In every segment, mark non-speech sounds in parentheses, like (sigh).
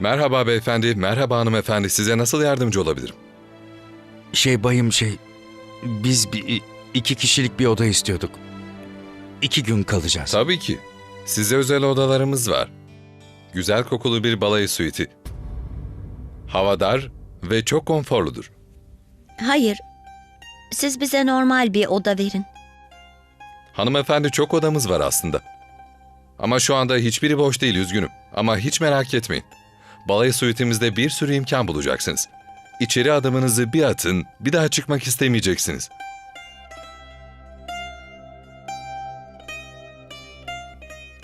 Merhaba beyefendi, merhaba hanımefendi. Size nasıl yardımcı olabilirim? Şey bayım şey, biz bir, iki kişilik bir oda istiyorduk. İki gün kalacağız. Tabii ki. Size özel odalarımız var. Güzel kokulu bir balayı suiti. Havadar ve çok konforludur. Hayır. Siz bize normal bir oda verin. Hanımefendi çok odamız var aslında. Ama şu anda hiçbiri boş değil üzgünüm. Ama hiç merak etmeyin. Balayı suitimizde bir sürü imkan bulacaksınız. İçeri adımınızı bir atın, bir daha çıkmak istemeyeceksiniz.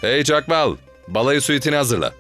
Hey Çakmal, balayı suitini hazırla.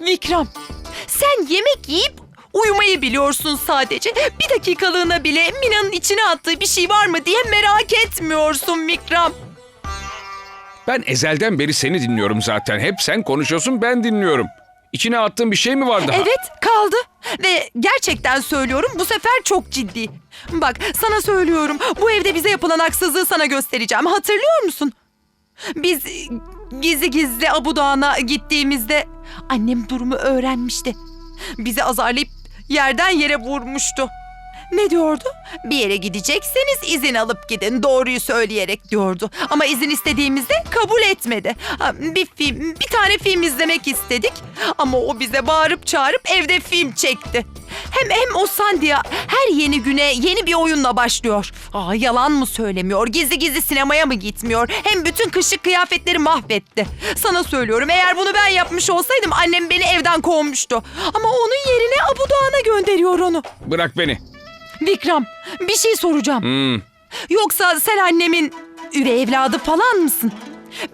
Vikram, sen yemek yiyip uyumayı biliyorsun sadece. Bir dakikalığına bile Mina'nın içine attığı bir şey var mı diye merak etmiyorsun Vikram. Ben ezelden beri seni dinliyorum zaten. Hep sen konuşuyorsun ben dinliyorum. İçine attığın bir şey mi var daha? Evet kaldı ve gerçekten söylüyorum bu sefer çok ciddi. Bak sana söylüyorum bu evde bize yapılan haksızlığı sana göstereceğim hatırlıyor musun? Biz gizli gizli Abu Dağı'na gittiğimizde annem durumu öğrenmişti. Bizi azarlayıp yerden yere vurmuştu. Ne diyordu? Bir yere gidecekseniz izin alıp gidin doğruyu söyleyerek diyordu. Ama izin istediğimizde kabul etmedi. Bir film, bir tane film izlemek istedik. Ama o bize bağırıp çağırıp evde film çekti. Hem hem o Sandia her yeni güne yeni bir oyunla başlıyor. Aa, yalan mı söylemiyor? Gizli gizli sinemaya mı gitmiyor? Hem bütün kışlık kıyafetleri mahvetti. Sana söylüyorum eğer bunu ben yapmış olsaydım annem beni evden kovmuştu. Ama onun yerine Abu Dağı'na gönderiyor onu. Bırak beni. Vikram bir şey soracağım. Hmm. Yoksa sen annemin üvey evladı falan mısın?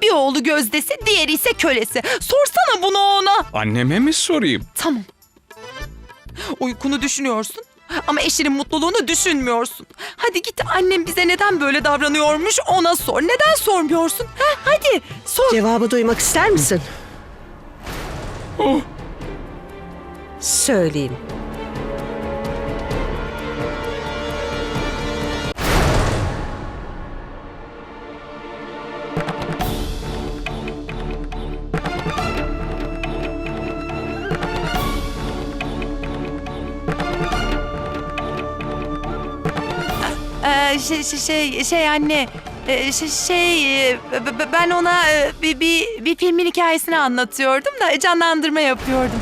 Bir oğlu gözdesi, diğeri ise kölesi. Sorsana bunu ona. Anneme mi sorayım? Tamam. Uykunu düşünüyorsun ama eşinin mutluluğunu düşünmüyorsun. Hadi git annem bize neden böyle davranıyormuş ona sor. Neden sormuyorsun? Ha, hadi sor. Cevabı duymak ister misin? Oh. Söyleyeyim. Şey, şey, şey, şey anne, Ee, şey, şey e, ben ona e, bir, bir, bir filmin hikayesini anlatıyordum da canlandırma yapıyordum.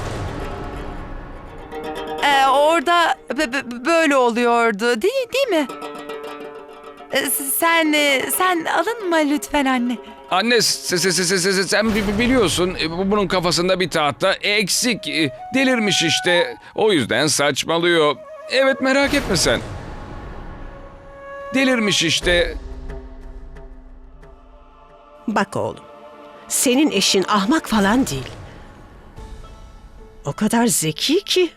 Ee, orada böyle oluyordu, değil, değil mi? Sen, e, sen alınma lütfen anne. Anne se- se- se- se- se- sen bi- bi- biliyorsun e, bu- bunun kafasında bir tahta eksik. e, Delirmiş işte. O yüzden saçmalıyor. Evet merak etme sen. Delirmiş işte. Bak oğlum, senin eşin ahmak falan değil. O kadar zeki ki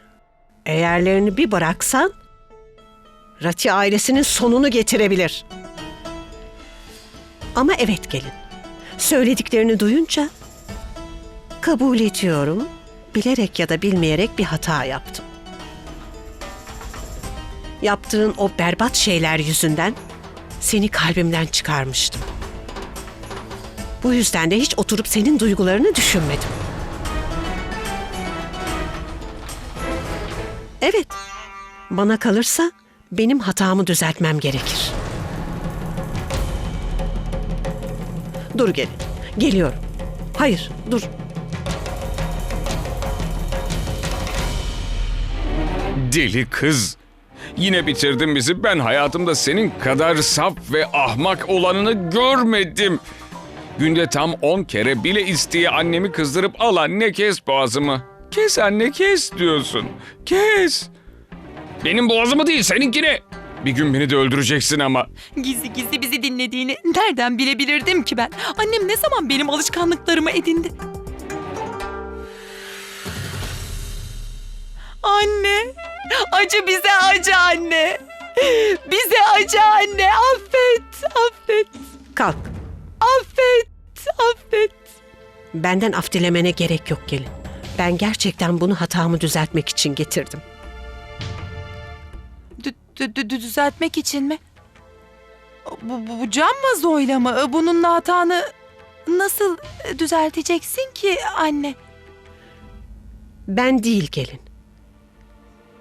eğerlerini bir bıraksan Rati ailesinin sonunu getirebilir. Ama evet gelin. Söylediklerini duyunca kabul ediyorum. Bilerek ya da bilmeyerek bir hata yaptım. Yaptığın o berbat şeyler yüzünden seni kalbimden çıkarmıştım. Bu yüzden de hiç oturup senin duygularını düşünmedim. Evet, bana kalırsa benim hatamı düzeltmem gerekir. Dur gelin, geliyorum. Hayır, dur. Deli kız. Yine bitirdin bizi. Ben hayatımda senin kadar saf ve ahmak olanını görmedim. Günde tam 10 kere bile isteye annemi kızdırıp al anne kes boğazımı. Kes anne kes diyorsun. Kes. Benim boğazımı değil seninkini. Bir gün beni de öldüreceksin ama. Gizli gizli bizi dinlediğini nereden bilebilirdim ki ben? Annem ne zaman benim alışkanlıklarımı edindi? Anne, acı bize acı anne. Bize acı anne, affet, affet, Kalk, affet, affet. benden af dilemene gerek yok gelin. Ben gerçekten bunu hatamı düzeltmek için getirdim. Dü- dü- dü- düzeltmek için mi? Bu, bu, bu cam vazoyla mı? Bununla hatanı nasıl düzelteceksin ki anne? Ben değil gelin.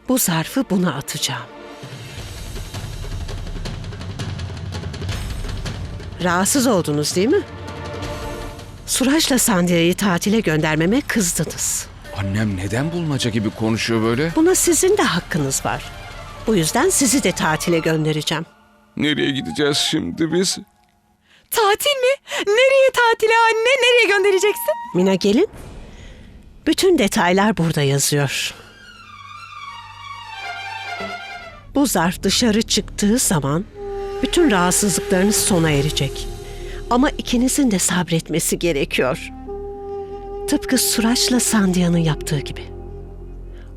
Bu zarfı buna atacağım. Rahatsız oldunuz değil mi? Suraj'la Sandia'yı tatile göndermeme kızdınız. Annem neden bulmaca gibi konuşuyor böyle? Buna sizin de hakkınız var. Bu yüzden sizi de tatile göndereceğim. Nereye gideceğiz şimdi biz? Tatil mi? Nereye tatile anne? Nereye göndereceksin? Mina gelin. Bütün detaylar burada yazıyor. Bu zarf dışarı çıktığı zaman bütün rahatsızlıklarınız sona erecek. Ama ikinizin de sabretmesi gerekiyor. Tıpkı Suraç'la Sandia'nın yaptığı gibi.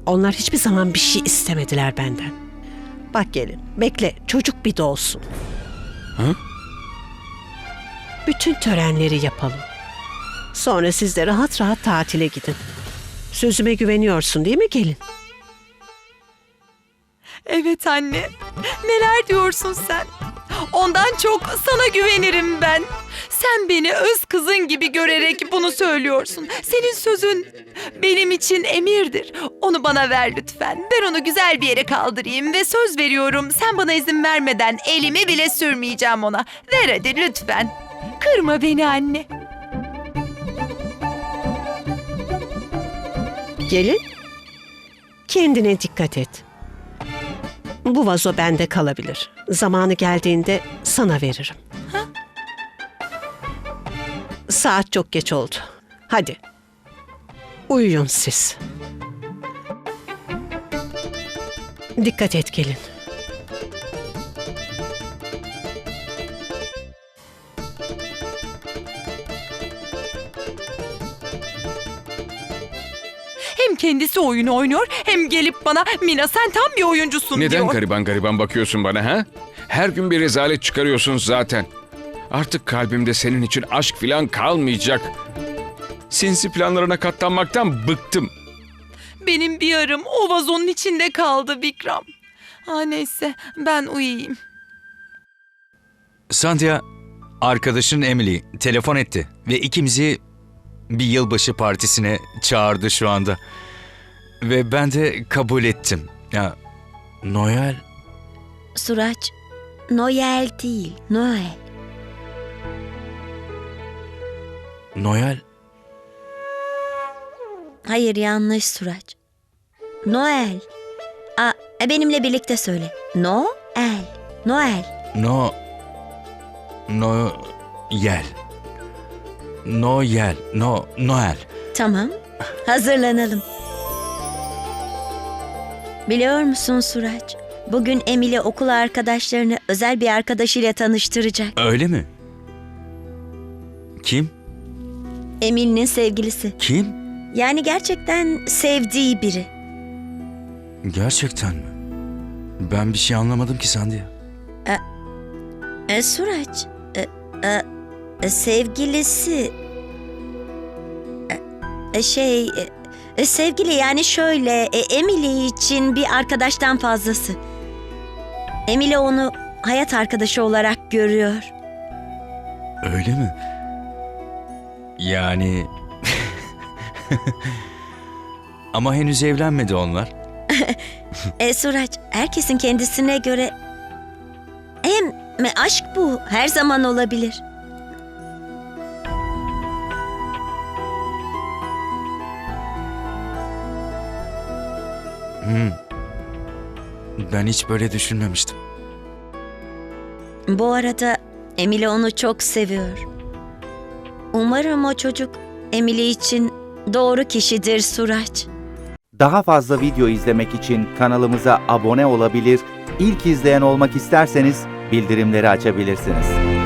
Onlar hiçbir zaman bir şey istemediler benden. Bak gelin, bekle çocuk bir doğsun. Hı? Bütün törenleri yapalım. Sonra siz de rahat rahat tatile gidin. Sözüme güveniyorsun değil mi gelin? Evet anne. Neler diyorsun sen? Ondan çok sana güvenirim ben. Sen beni öz kızın gibi görerek bunu söylüyorsun. Senin sözün benim için emirdir. Onu bana ver lütfen. Ben onu güzel bir yere kaldırayım ve söz veriyorum. Sen bana izin vermeden elimi bile sürmeyeceğim ona. Ver hadi lütfen. Kırma beni anne. Gelin. Kendine dikkat et. Bu vazo bende kalabilir. Zamanı geldiğinde sana veririm. Saat çok geç oldu. Hadi. Uyuyun siz. Dikkat et gelin. Kendisi oyunu oynuyor hem gelip bana Mina sen tam bir oyuncusun Neden diyor. gariban gariban bakıyorsun bana ha? Her gün bir rezalet çıkarıyorsun zaten. Artık kalbimde senin için aşk filan kalmayacak. Sinsi planlarına katlanmaktan bıktım. Benim bir yarım o vazonun içinde kaldı Vikram. Ha neyse ben uyuyayım. Sandhya, arkadaşın Emily telefon etti ve ikimizi bir yılbaşı partisine çağırdı şu anda. Ve ben de kabul ettim. Ya Noel Suraç, Noel değil, Noel. Noel. Hayır yanlış Suraç. Noel. Aa, e, benimle birlikte söyle. Noel. Noel. No. No. Yel. Noel. No. Noel. Tamam. Hazırlanalım. Biliyor musun Suraç? Bugün Emily okul arkadaşlarını özel bir arkadaşıyla tanıştıracak. Öyle mi? Kim? Emily'nin sevgilisi. Kim? Yani gerçekten sevdiği biri. Gerçekten mi? Ben bir şey anlamadım ki Sandy. E, Suraç, e, e, e, sevgilisi... E, e, şey, e, e, sevgili yani şöyle, e, Emily için bir arkadaştan fazlası. Emily onu hayat arkadaşı olarak görüyor. Öyle mi? Yani... (laughs) Ama henüz evlenmedi onlar. (laughs) E, Suraç, herkesin kendisine göre... Hem e, aşk bu, her zaman olabilir. Hmm. Ben hiç böyle düşünmemiştim. Bu arada Emily onu çok seviyor. Umarım o çocuk Emily için doğru kişidir Suraç. Daha fazla video izlemek için kanalımıza abone olabilir, ilk izleyen olmak isterseniz bildirimleri açabilirsiniz.